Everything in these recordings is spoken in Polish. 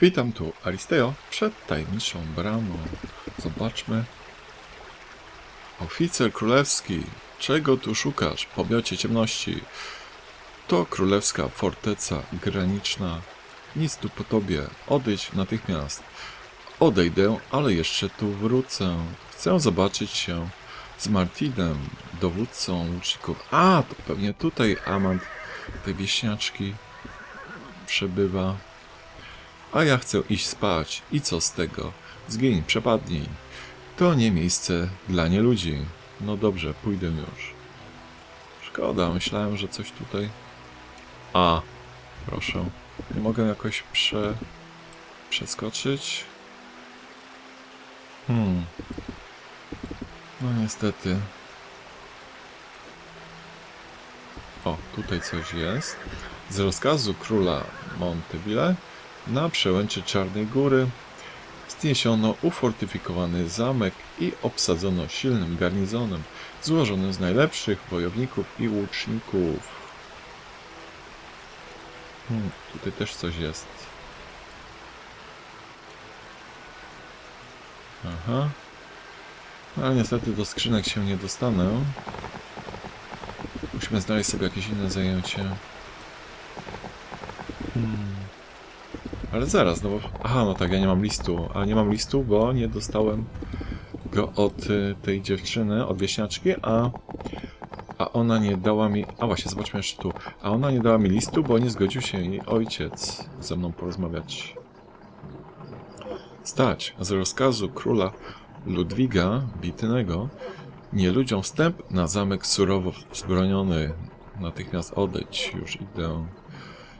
Witam tu, Aristeo, przed tajemniczą bramą. Zobaczmy. Oficer królewski, czego tu szukasz, pomiocie ciemności? To królewska forteca graniczna. Nic tu po tobie, odejdź natychmiast. Odejdę, ale jeszcze tu wrócę. Chcę zobaczyć się z Martinem, dowódcą łuczników. A, to pewnie tutaj Amant tej wieśniaczki przebywa. A ja chcę iść spać. I co z tego? Zgiń, przepadnij. To nie miejsce dla nieludzi. No dobrze, pójdę już. Szkoda, myślałem, że coś tutaj... A, proszę. Nie mogę jakoś prze... przeskoczyć? Hmm. No niestety. O, tutaj coś jest. Z rozkazu króla Monteville na przełęczy Czarnej Góry wzniesiono ufortyfikowany zamek i obsadzono silnym garnizonem złożonym z najlepszych wojowników i łuczników. Hmm, tutaj też coś jest. Aha. No, ale niestety do skrzynek się nie dostanę. Musimy znaleźć sobie jakieś inne zajęcie. Hmm. Ale zaraz, no bo... Aha, no tak, ja nie mam listu. A nie mam listu, bo nie dostałem go od y, tej dziewczyny, od wieśniaczki, a... A ona nie dała mi... A właśnie, zobaczmy jeszcze tu. A ona nie dała mi listu, bo nie zgodził się jej ojciec ze mną porozmawiać. Stać, z rozkazu króla Ludwiga Bitynego, nie ludziom wstęp na zamek surowo zbroniony. Natychmiast odejdź, już idę.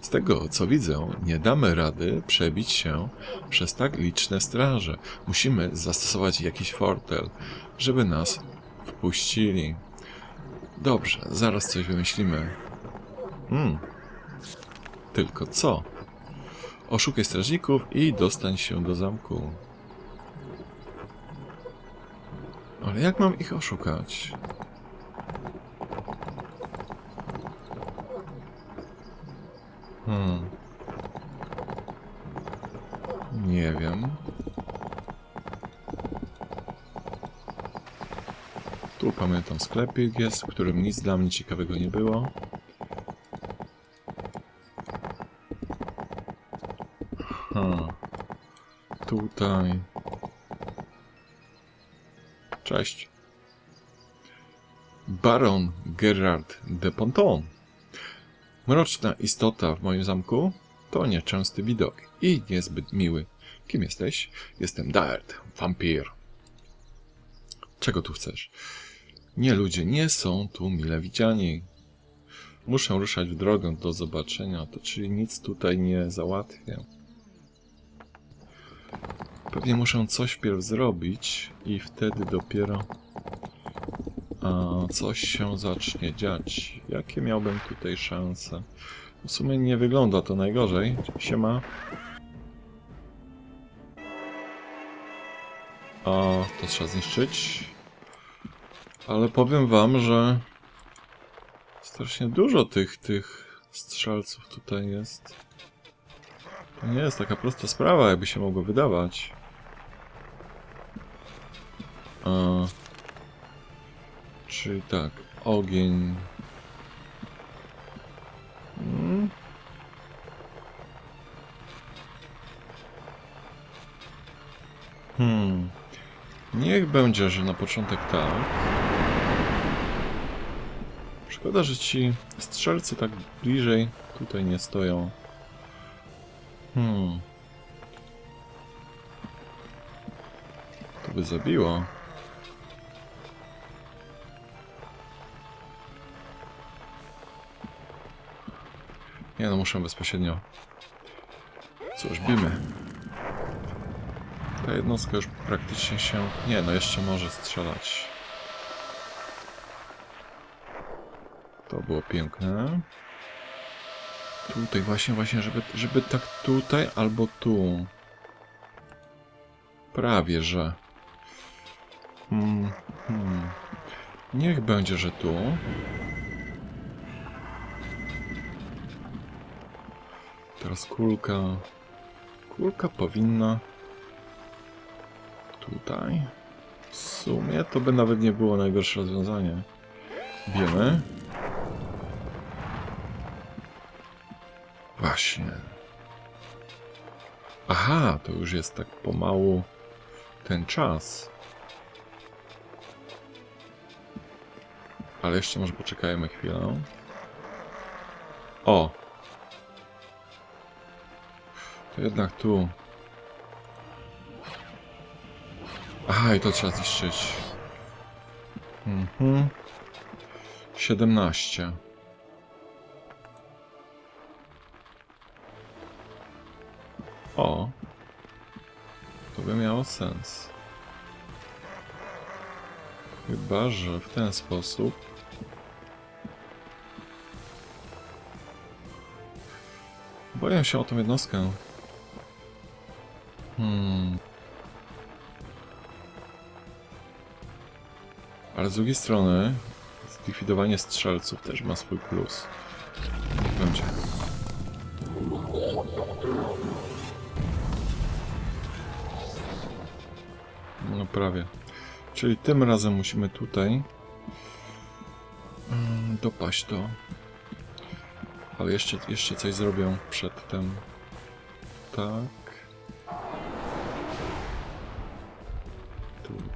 Z tego, co widzę, nie damy rady przebić się przez tak liczne straże. Musimy zastosować jakiś fortel, żeby nas wpuścili. Dobrze, zaraz coś wymyślimy. Hmm. Tylko co? Oszukaj strażników i dostań się do zamku. Ale jak mam ich oszukać? Hmm. Nie wiem. Tu pamiętam sklepik jest, w którym nic dla mnie ciekawego nie było. Ha. Tutaj. Cześć. Baron Gerard de Ponton. Mroczna istota w moim zamku to nieczęsty widok i niezbyt miły. Kim jesteś? Jestem Dart, wampir. Czego tu chcesz? Nie, ludzie nie są tu mile widziani. Muszę ruszać w drogę do zobaczenia, to czyli nic tutaj nie załatwię. Pewnie muszę coś wpierw zrobić i wtedy dopiero coś się zacznie dziać. Jakie miałbym tutaj szanse? W sumie nie wygląda to najgorzej. Siema. A, to trzeba zniszczyć. Ale powiem wam, że strasznie dużo tych, tych strzelców tutaj jest. To nie jest taka prosta sprawa, jakby się mogło wydawać. A, czyli tak, ogień. Mm. Hmm. Niech będzie, że na początek tak. Szkoda, że ci strzelcy tak bliżej tutaj nie stoją. Hmm. To by zabiło. Nie no, muszę bezpośrednio. Cóż, bimy. Ta jednostka już praktycznie się... Nie, no jeszcze może strzelać. To było piękne. Tutaj właśnie, właśnie, żeby, żeby tak tutaj albo tu. Prawie, że. Hmm, hmm. Niech będzie, że tu. Teraz kulka. Kulka powinna tutaj. W sumie to by nawet nie było najgorsze rozwiązanie. Wiemy. Właśnie. Aha, to już jest tak pomału ten czas. Ale jeszcze może poczekajmy chwilę. O! To jednak tu. Aha, i to trzeba zniszczyć. Mhm. 17. O. To by miało sens. Chyba, że w ten sposób. Boję się o tą jednostkę. Hmm. Ale z drugiej strony zlikwidowanie strzelców też ma swój plus. Niech będzie. No prawie. Czyli tym razem musimy tutaj mm, dopaść to. Ale jeszcze, jeszcze coś zrobię przedtem. Tak.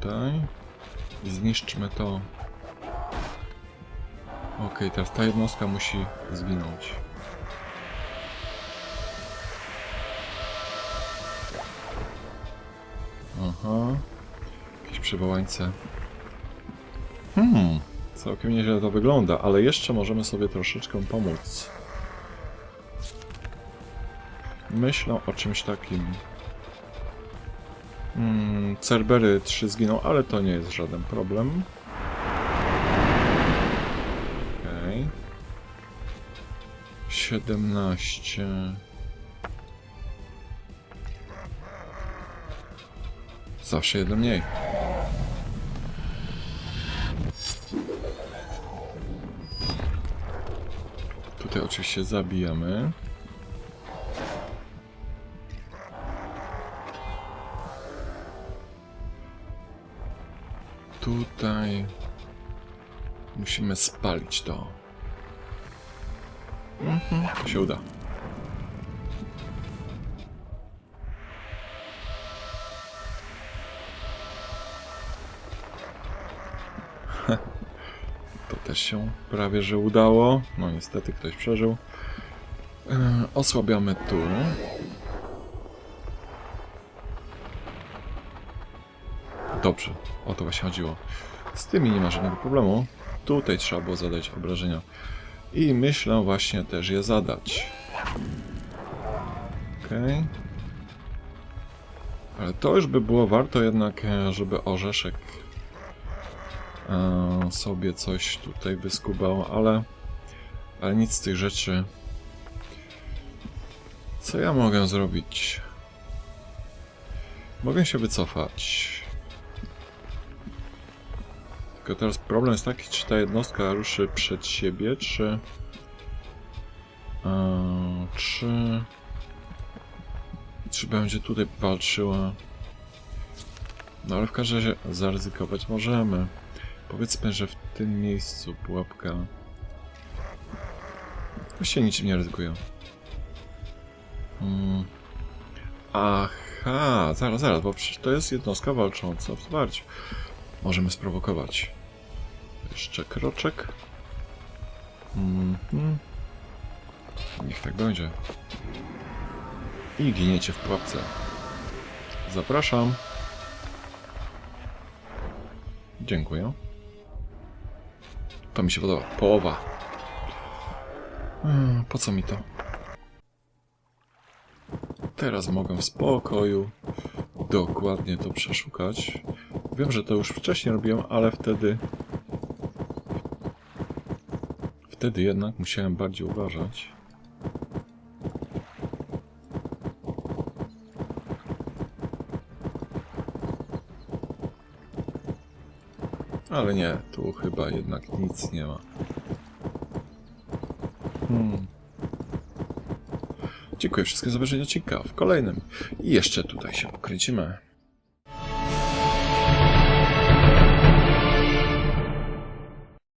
Tutaj. Zniszczmy to. Okej, teraz ta jednostka musi zginąć. Aha. Jakieś przywołańce. Hmm. Całkiem nieźle to wygląda, ale jeszcze możemy sobie troszeczkę pomóc. Myślę o czymś takim. Hmm, Cerbery 3 zginą, ale to nie jest żaden problem. Okej. 17. Zawsze jeden mniej. Tutaj oczywiście zabijamy. Tutaj musimy spalić to. Mhm, to się uda. To też się prawie że udało. No niestety ktoś przeżył. Yy, osłabiamy tu. Dobrze, o to właśnie chodziło. Z tymi nie ma żadnego problemu. Tutaj trzeba było zadać obrażenia. I myślę właśnie też je zadać. Okej. Ale to już by było warto jednak, e, żeby orzeszek e, sobie coś tutaj wyskubał, ale, ale nic z tych rzeczy. Co ja mogę zrobić? Mogę się wycofać. Tylko teraz problem jest taki, czy ta jednostka ruszy przed siebie, czy... e, czy... Czy będzie tutaj walczyła? No ale w każdym razie zaryzykować możemy. Powiedzmy, że w tym miejscu pułapka... Właściwie niczym nie ryzykuję. Hmm. Aha, zaraz, zaraz, bo przecież to jest jednostka walcząca w zwarciu. Możemy sprowokować. Jeszcze kroczek. Mhm. Niech tak będzie. I giniecie w pułapce. Zapraszam. Dziękuję. To mi się podoba. Połowa. Hmm, po co mi to? Teraz mogę w spokoju dokładnie to przeszukać. Wiem, że to już wcześniej robiłem, ale wtedy... Wtedy jednak musiałem bardziej uważać. Ale nie, tu chyba jednak nic nie ma. Hmm. Dziękuję wszystkim za obejrzenie odcinka w kolejnym. I jeszcze tutaj się pokręcimy.